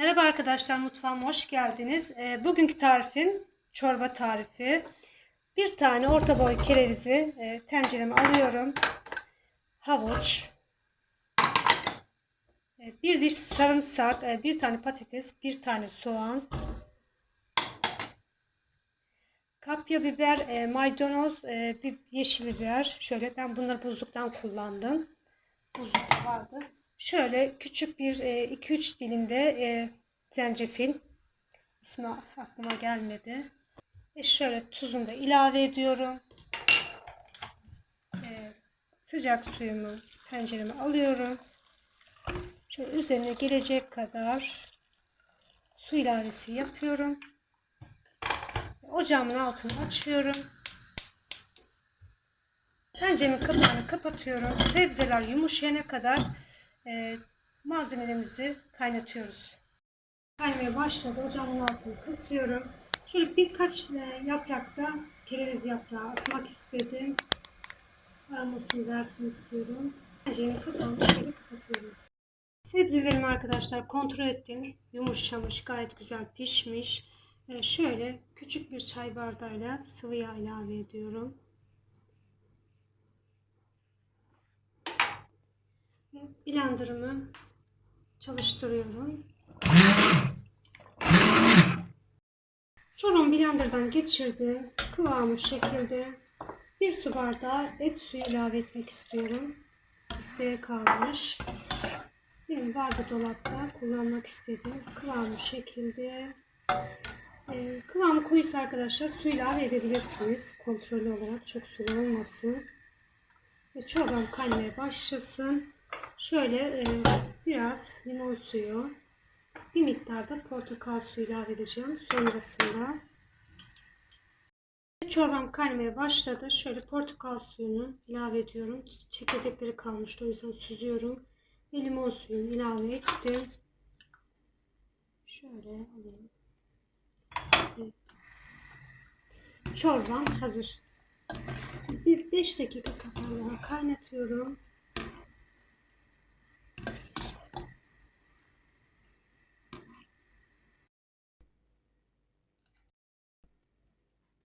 Merhaba arkadaşlar mutfağıma hoş geldiniz. Ee, bugünkü tarifim çorba tarifi. Bir tane orta boy kerevizi e, tencereme alıyorum. Havuç. e, bir diş sarımsak, e, bir tane patates, bir tane soğan. Kapya biber, e, maydanoz, e, bir yeşil biber. Şöyle ben bunları buzluktan kullandım. Buzlukta vardı. Şöyle küçük bir 2-3 dilimde e, zencefil. İsmi aklıma gelmedi. Ve şöyle tuzunu da ilave ediyorum. E, sıcak suyumu tencereme alıyorum. Şöyle üzerine gelecek kadar su ilavesi yapıyorum. Ocağımın altını açıyorum. Tenceremin kapağını kapatıyorum. Sebzeler yumuşayana kadar e, malzemelerimizi kaynatıyoruz. Kaynamaya başladı. Ocağımın altını kısıyorum. Şöyle birkaç yaprakta kereviz yaprağı atmak istedim. Aromasını versin istiyorum. Tenceremin kapağını kapatıyorum. Sebzelerimi arkadaşlar kontrol ettim. Yumuşamış, gayet güzel pişmiş. E, şöyle küçük bir çay bardağıyla sıvı yağ ilave ediyorum. Blenderımı çalıştırıyorum. Çorum blenderdan geçirdi. Kıvamı şekilde. Bir su bardağı et suyu ilave etmek istiyorum. İsteğe kalmış. Benim vardı dolapta kullanmak istedim. Kıvamı şekilde. Ee, kıvamı koyuysa arkadaşlar su ilave edebilirsiniz. Kontrollü olarak çok sulu olmasın. Ve çorbam kaynamaya başlasın. Şöyle e, biraz limon suyu, bir miktar da portakal suyu ilave edeceğim sonrasında. Çorbam kaynamaya başladı. Şöyle portakal suyunu ilave ediyorum. Çekirdekleri kalmıştı o yüzden süzüyorum. Ve limon suyunu ilave ettim. Şöyle alayım. Çorbam hazır. Bir 5 dakika kadar kaynatıyorum.